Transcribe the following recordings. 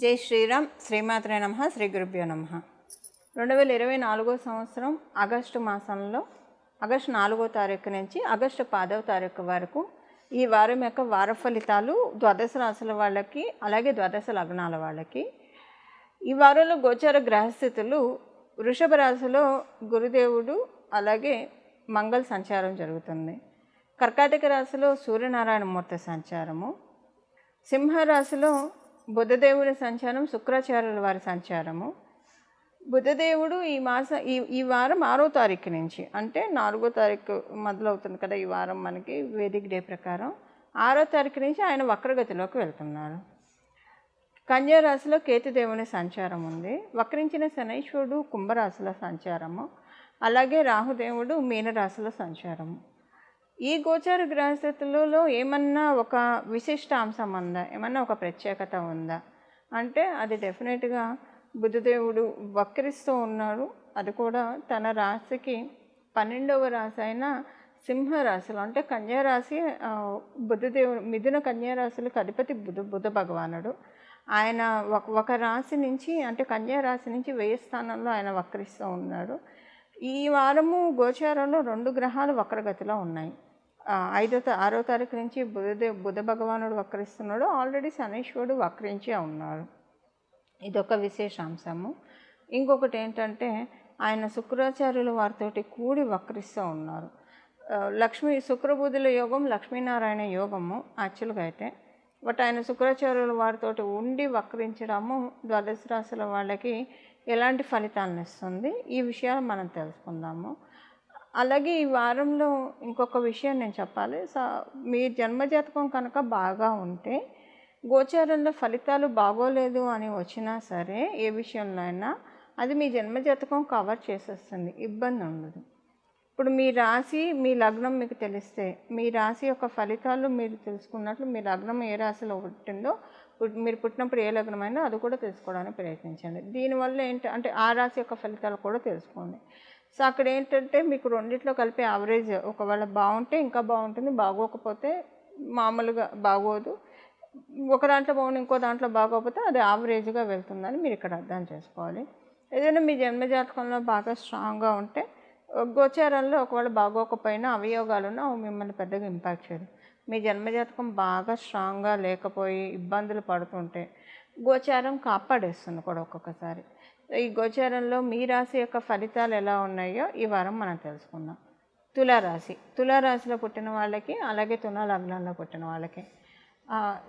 జై శ్రీరామ్ శ్రీమాత్రే నమ శ్రీ గురుభ్యో నమ. రెండు వేల ఇరవై నాలుగో సంవత్సరం ఆగస్టు మాసంలో ఆగస్టు నాలుగో తారీఖు నుంచి ఆగస్టు పదవ తారీఖు వరకు ఈ వారం యొక్క వార ఫలితాలు ద్వాదశ రాశుల వాళ్ళకి అలాగే ద్వాదశ లగ్నాల వాళ్ళకి. ఈ వారంలో గోచార గ్రహస్థితులు వృషభ రాశిలో గురుదేవుడు అలాగే మంగళ సంచారం జరుగుతుంది. కర్కాటక రాశిలో సూర్యనారాయణ మూర్తి సంచారము. సింహరాశిలో బుధదేవుడి సంచారం శుక్రాచార్యుల వారి సంచారము. బుధదేవుడు ఈ మాస ఈ ఈ వారం ఆరో తారీఖు నుంచి అంటే నాలుగో తారీఖు మొదలవుతుంది కదా ఈ వారం మనకి వేదిక డే ప్రకారం. ఆరో తారీఖు నుంచి ఆయన వక్రగతిలోకి వెళ్తున్నారు. కన్యారాశిలో కేతుదేవుని సంచారం ఉంది. వక్రించిన శనైశ్వరుడు కుంభరాశిలో సంచారము. అలాగే రాహుదేవుడు మీనరాశిలో సంచారము. ఈ గోచార గ్రహస్థితులలో ఏమన్నా ఒక విశిష్ట అంశం ఉందా? ఏమన్నా ఒక ప్రత్యేకత ఉందా? అంటే అది డెఫినెట్గా బుధదేవుడు వక్రిస్తూ ఉన్నాడు. అది కూడా తన రాశికి పన్నెండవ రాశి అయిన సింహరాశిలో. అంటే కన్యారాశి ఆ, బుధదేవుడు మిథున కన్యారాశులకు అధిపతి బుధ బుధ భగవానుడు. ఆయన ఒక ఒక రాశి నుంచి అంటే కన్యారాశి నుంచి వెయ్యి స్థానంలో ఆయన వక్రిస్తూ ఉన్నాడు. ఈ వారము గోచారంలో రెండు గ్రహాలు వక్రగతిలో ఉన్నాయి. ఐదో ఆరో తారీఖు నుంచి బుధదే బుధ భగవానుడు వక్రిస్తున్నాడు ఆల్రెడీ శనీశ్వరుడు వక్రించే ఉన్నారు. ఇదొక విశేషాంశము. ఇంకొకటి ఏంటంటే ఆయన శుక్రాచార్యుల వారితోటి కూడి వక్రిస్తూ ఉన్నారు. లక్ష్మీ శుక్రబుధుల యోగం లక్ష్మీనారాయణ యోగము యాక్చువల్గా అయితే బట్ ఆయన శుక్రాచార్యుల వారితోటి ఉండి వక్రించడము ద్వాదశ రాశుల వాళ్ళకి ఎలాంటి ఫలితాలను ఇస్తుంది? ఈ విషయాలు మనం తెలుసుకుందాము. అలాగే ఈ వారంలో ఇంకొక విషయం నేను చెప్పాలి. సా మీ జన్మజాతకం కనుక బాగా ఉంటే గోచారంలో ఫలితాలు బాగోలేదు అని వచ్చినా సరే ఏ విషయంలో అయినా అది మీ జన్మజాతకం కవర్ చేసేస్తుంది. ఇబ్బంది ఉండదు. ఇప్పుడు మీ రాశి మీ లగ్నం మీకు తెలిస్తే మీ రాశి యొక్క ఫలితాలు మీరు తెలుసుకున్నట్లు మీ లగ్నం ఏ రాశిలో పుట్టిందో మీరు పుట్టినప్పుడు ఏ లగ్నమైనా అది కూడా తెలుసుకోవడానికి ప్రయత్నించండి. దీనివల్ల ఏంటి అంటే ఆ రాశి యొక్క ఫలితాలు కూడా తెలుసుకోండి. సో అక్కడ ఏంటంటే మీకు రెండిట్లో కలిపి యావరేజ్ ఒకవేళ బాగుంటే ఇంకా బాగుంటుంది బాగోకపోతే మామూలుగా బాగోదు. ఒక దాంట్లో బాగుండి ఇంకో దాంట్లో బాగోకపోతే అది యావరేజ్గా వెళ్తుందని మీరు ఇక్కడ అర్థం చేసుకోవాలి. ఏదైనా మీ జన్మజాతకంలో బాగా స్ట్రాంగ్గా ఉంటే గోచారంలో ఒకవేళ బాగోకపోయినా అవయోగాలున్నా అవి మిమ్మల్ని పెద్దగా ఇంపాక్ట్ చేయదు. మీ జన్మజాతకం బాగా స్ట్రాంగ్గా లేకపోయి ఇబ్బందులు పడుతుంటే గోచారం కాపాడేస్తుంది కూడా ఒక్కొక్కసారి. ఈ గోచారంలో మీ రాశి యొక్క ఫలితాలు ఎలా ఉన్నాయో ఈ వారం మనం తెలుసుకుందాం. తులారాశి. తులారాశిలో పుట్టిన వాళ్ళకి అలాగే తులా లగ్నంలో పుట్టిన వాళ్ళకి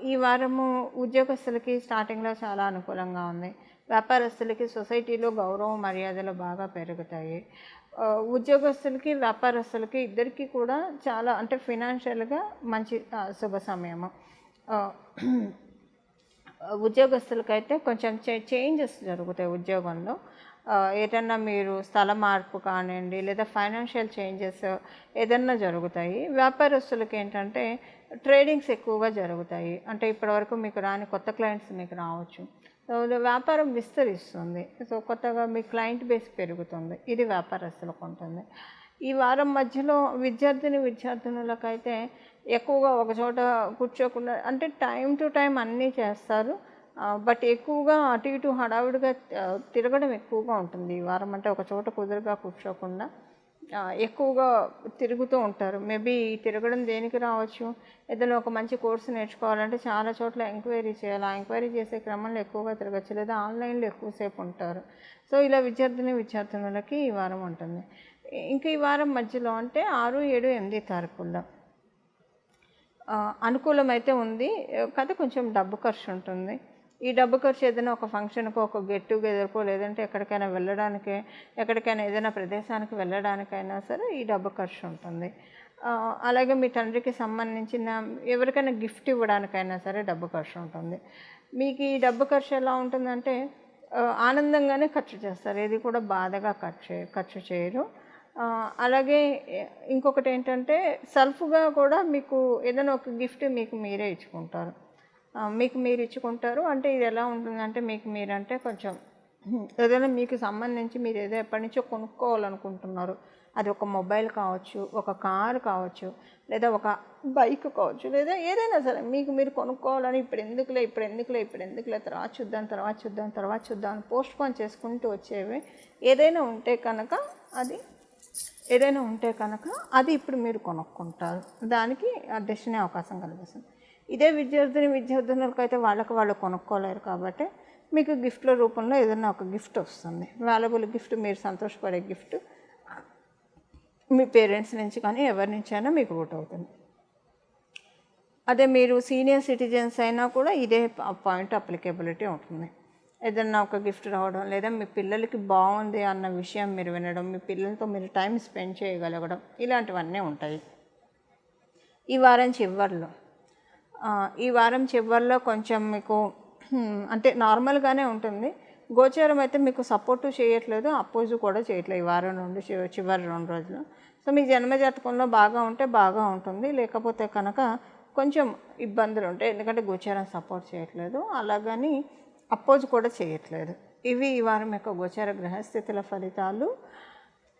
ఈ వారము ఉద్యోగస్తులకి స్టార్టింగ్లో చాలా అనుకూలంగా ఉంది. వ్యాపారస్తులకి సొసైటీలో గౌరవ మర్యాదలు బాగా పెరుగుతాయి. ఉద్యోగస్తులకి వ్యాపారస్తులకి ఇద్దరికీ కూడా చాలా అంటే ఫినాన్షియల్గా మంచి శుభ సమయము. ఉద్యోగస్తులకైతే కొంచెం చే చేంజెస్ జరుగుతాయి ఉద్యోగంలో. ఏదన్నా మీరు స్థల మార్పు కానివ్వండి లేదా ఫైనాన్షియల్ చేంజెస్ ఏదన్నా జరుగుతాయి. వ్యాపారస్తులకి ఏంటంటే ట్రేడింగ్స్ ఎక్కువగా జరుగుతాయి. అంటే ఇప్పటివరకు మీకు రాని కొత్త క్లయింట్స్ మీకు రావచ్చు. సో వ్యాపారం విస్తరిస్తుంది. సో కొత్తగా మీ క్లయింట్ బేస్ పెరుగుతుంది. ఇది వ్యాపారస్తులకు ఉంటుంది. ఈ వారం మధ్యలో విద్యార్థిని విద్యార్థినులకైతే ఎక్కువగా ఒక చోట కూర్చోకుండా అంటే టైం టు టైం అన్నీ చేస్తారు. బట్ ఎక్కువగా అటు ఇటు హడావుడిగా తిరగడం ఎక్కువగా ఉంటుంది. ఈ వారం అంటే ఒక చోట కుదురుగా కూర్చోకుండా ఎక్కువగా తిరుగుతూ ఉంటారు. మేబీ తిరగడం దేనికి రావచ్చు? ఏదైనా ఒక మంచి కోర్సు నేర్చుకోవాలంటే చాలా చోట్ల ఎంక్వైరీ చేయాలి. ఆ ఎంక్వైరీ చేసే క్రమంలో ఎక్కువగా తిరగచ్చు లేదా ఆన్లైన్లో ఎక్కువసేపు ఉంటారు. సో ఇలా విద్యార్థిని విద్యార్థినులకి ఈ వారం ఉంటుంది. ఇంకా ఈ వారం మధ్యలో అంటే ఆరు ఏడు ఎనిమిది తారీఖుల్లో. అనుకూలమైతే ఉంది. కథ కొంచెం డబ్బు ఖర్చు ఉంటుంది. ఈ డబ్బు ఖర్చు ఏదైనా ఒక ఫంక్షన్కో ఒక గెట్ టుగెదర్కో లేదంటే ఎక్కడికైనా వెళ్ళడానికి ఎక్కడికైనా ఏదైనా ప్రదేశానికి వెళ్ళడానికైనా సరే ఈ డబ్బు ఖర్చు ఉంటుంది. అలాగే మీ తండ్రికి సంబంధించిన ఎవరికైనా గిఫ్ట్ ఇవ్వడానికైనా సరే డబ్బు ఖర్చు ఉంటుంది. మీకు ఈ డబ్బు ఖర్చు ఎలా ఉంటుందంటే ఆనందంగానే ఖర్చు చేస్తారు. ఏది కూడా బాధగా ఖర్చు ఖర్చు చేయరు. అలాగే ఇంకొకటి ఏంటంటే సెల్ఫ్గా కూడా మీకు ఏదైనా ఒక గిఫ్ట్ మీకు మీరే ఇచ్చుకుంటారు. మీకు మీరు ఇచ్చుకుంటారు. అంటే ఇది ఎలా ఉంటుందంటే మీకు మీరంటే కొంచెం ఏదైనా మీకు సంబంధించి మీరు ఏదో ఎప్పటి నుంచో కొనుక్కోవాలనుకుంటున్నారు. అది ఒక మొబైల్ కావచ్చు ఒక కారు కావచ్చు లేదా ఒక బైక్ కావచ్చు లేదా ఏదైనా సరే మీకు మీరు కొనుక్కోవాలని ఇప్పుడు ఎందుకులే ఇప్పుడు ఎందుకులే ఇప్పుడు ఎందుకులే తర్వాత చూద్దాం తర్వాత చూద్దాం తర్వాత చూద్దాం పోస్ట్ పోన్ చేసుకుంటూ వచ్చేవి ఏదైనా ఉంటే కనుక అది ఏదైనా ఉంటే కనుక అది ఇప్పుడు మీరు కొనుక్కుంటారు. దానికి డెస్టినీ అవకాశం కనిపిస్తుంది ఇదే విద్యార్థిని విద్యార్థినులకు అయితే వాళ్ళకి వాళ్ళు కొనుక్కోలేరు కాబట్టి మీకు గిఫ్ట్ల రూపంలో ఏదైనా ఒక గిఫ్ట్ వస్తుంది. వాల్యుబుల్ గిఫ్ట్ మీరు సంతోషపడే గిఫ్ట్ మీ పేరెంట్స్ నుంచి కానీ ఎవరి నుంచి అయినా మీకు రూట్ అవుతుంది. అదే మీరు సీనియర్ సిటిజన్స్ అయినా కూడా ఇదే పాయింట్ అప్లికేబిలిటీ ఉంటుంది. ఏదన్నా ఒక గిఫ్ట్ రావడం లేదా మీ పిల్లలకి బాగుంది అన్న విషయం మీరు వినడం మీ పిల్లలతో మీరు టైం స్పెండ్ చేయగలగడం ఇలాంటివన్నీ ఉంటాయి. ఈ వారం చివరిలో. ఈ వారం చివరిలో కొంచెం మీకు అంటే నార్మల్గానే ఉంటుంది. గోచారం అయితే మీకు సపోర్టు చేయట్లేదు అపోజ్ కూడా చేయట్లేదు ఈ వారం నుండి చివరి రెండు రోజులు. సో మీ జన్మజాతకంలో బాగా ఉంటే బాగా ఉంటుంది. లేకపోతే కనుక కొంచెం ఇబ్బందులు ఉంటాయి. ఎందుకంటే గోచారం సపోర్ట్ చేయట్లేదు. అలాగని అపోజ్ కూడా చేయట్లేదు. ఇవి ఈ వారం యొక్క గోచార గ్రహస్థితుల ఫలితాలు.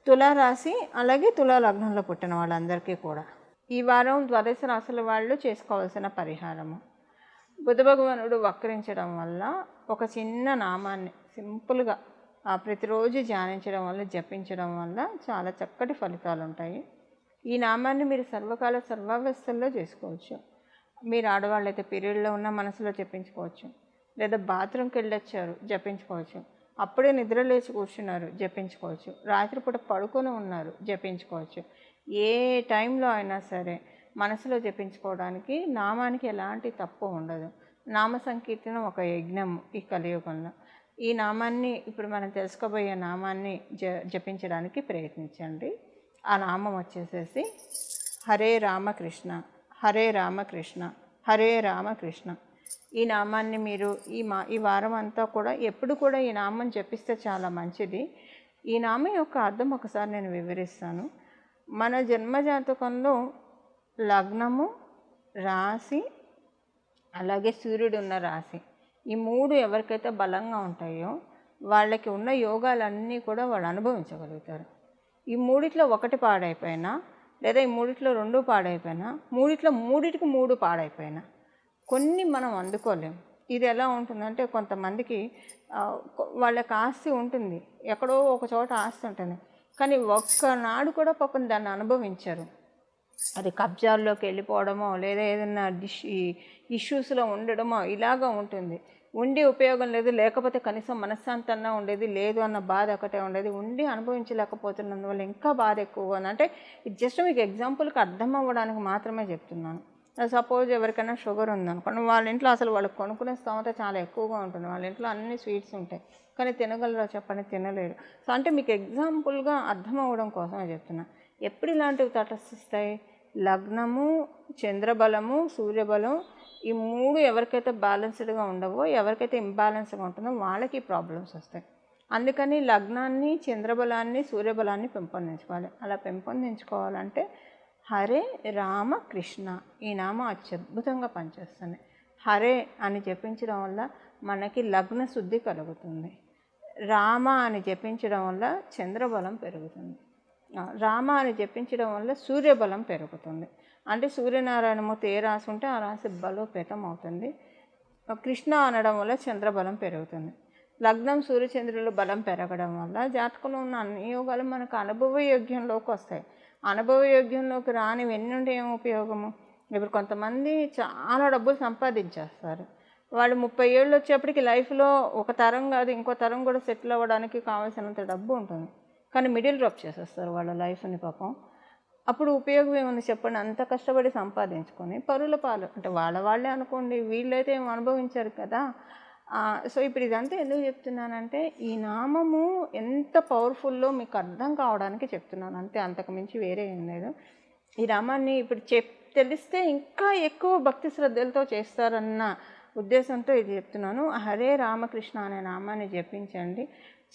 తులారాశి అలాగే తులా లగ్నంలో పుట్టిన వాళ్ళందరికీ కూడా. ఈ వారం ద్వాదశ రాశుల వాళ్ళు చేసుకోవాల్సిన పరిహారము. బుధ భగవానుడు వక్రించడం వల్ల ఒక చిన్న నామాన్ని సింపుల్గా ఆ ప్రతిరోజు ధ్యానించడం వల్ల జపించడం వల్ల చాలా చక్కటి ఫలితాలు ఉంటాయి. ఈ నామాన్ని మీరు సర్వకాల సర్వావస్థల్లో చేసుకోవచ్చు. మీరు ఆడవాళ్ళు అయితే పీరియడ్లో ఉన్న మనసులో జపించుకోవచ్చు. లేదా బాత్రూమ్కి వెళ్ళొచ్చారు జపించుకోవచ్చు. అప్పుడే నిద్ర లేచి కూర్చున్నారు జపించుకోవచ్చు. రాత్రిపూట పడుకొని ఉన్నారు జపించుకోవచ్చు. ఏ టైంలో అయినా సరే మనసులో జపించుకోవడానికి నామానికి ఎలాంటి తప్పు ఉండదు. నామ సంకీర్తనం ఒక యజ్ఞం ఈ కలియుగంలో. ఈ నామాన్ని ఇప్పుడు మనం తెలుసుకోబోయే నామాన్ని జ జపించడానికి ప్రయత్నించండి. ఆ నామం వచ్చేసేసి హరే రామకృష్ణ హరే రామకృష్ణ హరే రామకృష్ణ. ఈ నామాన్ని మీరు ఈ మా ఈ వారం అంతా కూడా ఎప్పుడు కూడా ఈ నామం జపిస్తే చాలా మంచిది. ఈ నామం యొక్క అర్థం ఒకసారి నేను వివరిస్తాను. మన జన్మజాతకంలో లగ్నము రాశి అలాగే సూర్యుడు ఉన్న రాశి ఈ మూడు ఎవరికైతే బలంగా ఉంటాయో వాళ్ళకి ఉన్న యోగాలన్నీ కూడా వాళ్ళు అనుభవించగలుగుతారు. ఈ మూడిట్లో ఒకటి పాడైపోయినా లేదా ఈ మూడిట్లో రెండు పాడైపోయినా మూడిట్లో మూడిటికి మూడు పాడైపోయినా కొన్ని మనం అందుకోలేం. ఇది ఎలా ఉంటుందంటే కొంతమందికి వాళ్ళకి ఆస్తి ఉంటుంది. ఎక్కడో ఒక చోట ఆస్తి ఉంటుంది. కానీ ఒక్కనాడు కూడా పాపం దాన్ని అనుభవించరు. అది కబ్జాల్లోకి వెళ్ళిపోవడమో లేదా ఏదైనా డిష్ ఇష్యూస్లో ఉండడమో ఇలాగా ఉంటుంది. ఉండి ఉపయోగం లేదు లేకపోతే కనీసం మనశ్శాంతంగా ఉండేది లేదు అన్న బాధ ఒకటే ఉండేది. ఉండి అనుభవించలేకపోతున్నందువల్ల ఇంకా బాధ ఎక్కువగా ఉంది. అంటే ఇది జస్ట్ మీకు ఎగ్జాంపుల్కి అర్థం అవ్వడానికి మాత్రమే చెప్తున్నాను. సపోజ్ ఎవరికైనా షుగర్ ఉందనుకోండి వాళ్ళ ఇంట్లో అసలు వాళ్ళకి కొనుక్కునే స్తోమత చాలా ఎక్కువగా ఉంటుంది. వాళ్ళ ఇంట్లో అన్ని స్వీట్స్ ఉంటాయి. కానీ తినగలరా చెప్పండి? తినలేరు. సో అంటే మీకు ఎగ్జాంపుల్గా అర్థం అవ్వడం కోసమే చెప్తున్నా. ఎప్పుడు ఇలాంటివి తటస్థిస్తాయి? లగ్నము చంద్రబలము సూర్యబలం ఈ మూడు ఎవరికైతే బ్యాలెన్స్డ్గా ఉండవో ఎవరికైతే ఇంబ్యాలెన్స్గా ఉంటుందో వాళ్ళకి ప్రాబ్లమ్స్ వస్తాయి. అందుకని లగ్నాన్ని చంద్రబలాన్ని సూర్యబలాన్ని పెంపొందించుకోవాలి. అలా పెంపొందించుకోవాలంటే హరే రామ కృష్ణ ఈ నామం అత్యద్భుతంగా పనిచేస్తుంది. హరే అని జపించడం వల్ల మనకి లగ్న శుద్ధి కలుగుతుంది. రామ అని జపించడం వల్ల చంద్రబలం పెరుగుతుంది. రామ అని జపించడం వల్ల సూర్యబలం పెరుగుతుంది. అంటే సూర్యనారాయణమూర్తి ఏ రాసి ఉంటే ఆ రాశి బలోపేతం అవుతుంది. కృష్ణ అనడం వల్ల చంద్రబలం పెరుగుతుంది. లగ్నం సూర్యచంద్రుల బలం పెరగడం వల్ల జాతకంలో ఉన్న అన్ని యోగాలు మనకు అనుభవ యోగ్యంలోకి వస్తాయి. అనుభవయోగ్యంలోకి రానివి ఎన్ని ఏం ఉపయోగము? ఇప్పుడు కొంతమంది చాలా డబ్బులు సంపాదించేస్తారు. వాళ్ళు ముప్పై ఏళ్ళు వచ్చేప్పటికి లైఫ్లో ఒక తరం కాదు ఇంకో తరం కూడా సెటిల్ అవ్వడానికి కావాల్సినంత డబ్బు ఉంటుంది. కానీ మిడిల్ డ్రాప్ చేసేస్తారు వాళ్ళ లైఫ్ని పాపం. అప్పుడు ఉపయోగం ఏముంది చెప్పండి? అంత కష్టపడి సంపాదించుకొని పరుల పాలు అంటే వాళ్ళ వాళ్ళే అనుకోండి వీళ్ళైతే ఏం అనుభవించారు కదా? సో ఇప్పుడు ఇదంతా ఎందుకు చెప్తున్నానంటే ఈ నామము ఎంత పవర్ఫుల్లో మీకు అర్థం కావడానికి చెప్తున్నాను. అంతే అంతకుమించి వేరే ఏం లేదు. ఈ నామాన్ని ఇప్పుడు చెప్ తెలిస్తే ఇంకా ఎక్కువ భక్తి శ్రద్ధలతో చేస్తారన్న ఉద్దేశంతో ఇది చెప్తున్నాను. హరే రామకృష్ణ అనే నామాన్ని జపించండి.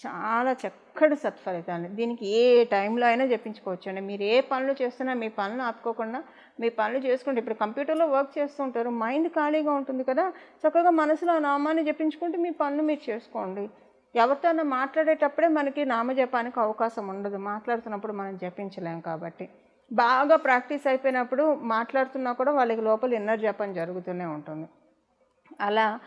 చాలా చక్కటి సత్ఫలితాలు. దీనికి ఏ టైంలో అయినా జపించుకోవచ్చు అండి మీరు ఏ పనులు చేస్తున్నా మీ పనులు ఆపుకోకుండా మీ పనులు చేసుకుంటే ఇప్పుడు కంప్యూటర్లో వర్క్ చేస్తుంటారు మైండ్ ఖాళీగా ఉంటుంది కదా చక్కగా మనసులో ఆ నామాన్ని జపించుకుంటే మీ పనులు మీరు చేసుకోండి. ఎవరితోనో మాట్లాడేటప్పుడే మనకి నామజపానికి అవకాశం ఉండదు. మాట్లాడుతున్నప్పుడు మనం జపించలేం కాబట్టి. బాగా ప్రాక్టీస్ అయిపోయినప్పుడు మాట్లాడుతున్నా కూడా వాళ్ళకి లోపల ఇన్నర్ జపం జరుగుతూనే ఉంటుంది. అలా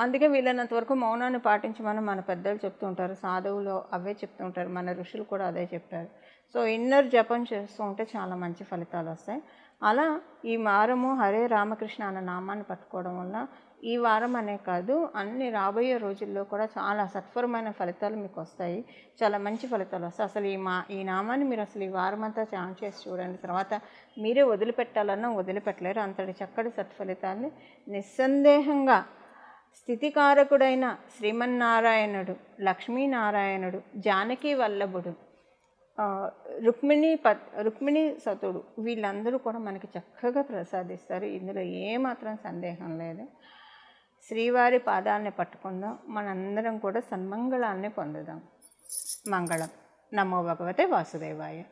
అందుకే వీలైనంత వరకు మౌనాన్ని పాటించమని మన పెద్దలు చెప్తూ ఉంటారు. సాధువులు అవే చెప్తూ ఉంటారు. మన ఋషులు కూడా అదే చెప్పారు. సో ఇన్నర్ జపం చేస్తూ ఉంటే చాలా మంచి ఫలితాలు వస్తాయి. అలా ఈ వారము హరే రామకృష్ణ అన్న నామాన్ని పట్టుకోవడం వల్ల ఈ వారం అనే కాదు అన్ని రాబోయే రోజుల్లో కూడా చాలా సత్వరమైన ఫలితాలు మీకు వస్తాయి. చాలా మంచి ఫలితాలు వస్తాయి. అసలు ఈ మా ఈ నామాన్ని మీరు అసలు ఈ వారం అంతా ఛాన్ చేసి చూడండి. తర్వాత మీరే వదిలిపెట్టాలన్నా వదిలిపెట్టలేరు. అంతటి చక్కటి సత్ఫలితాన్ని నిస్సందేహంగా స్థితికారకుడైన శ్రీమన్నారాయణుడు లక్ష్మీనారాయణుడు జానకి వల్లభుడు రుక్మిణి పత్ రుక్మిణి సతుడు వీళ్ళందరూ కూడా మనకి చక్కగా ప్రసాదిస్తారు. ఇందులో ఏమాత్రం సందేహం లేదు. శ్రీవారి పాదాలని పట్టుకుందాం. మనందరం కూడా సన్మంగళాన్ని పొందుదాం. మంగళం. నమో భగవతే వాసుదేవాయ.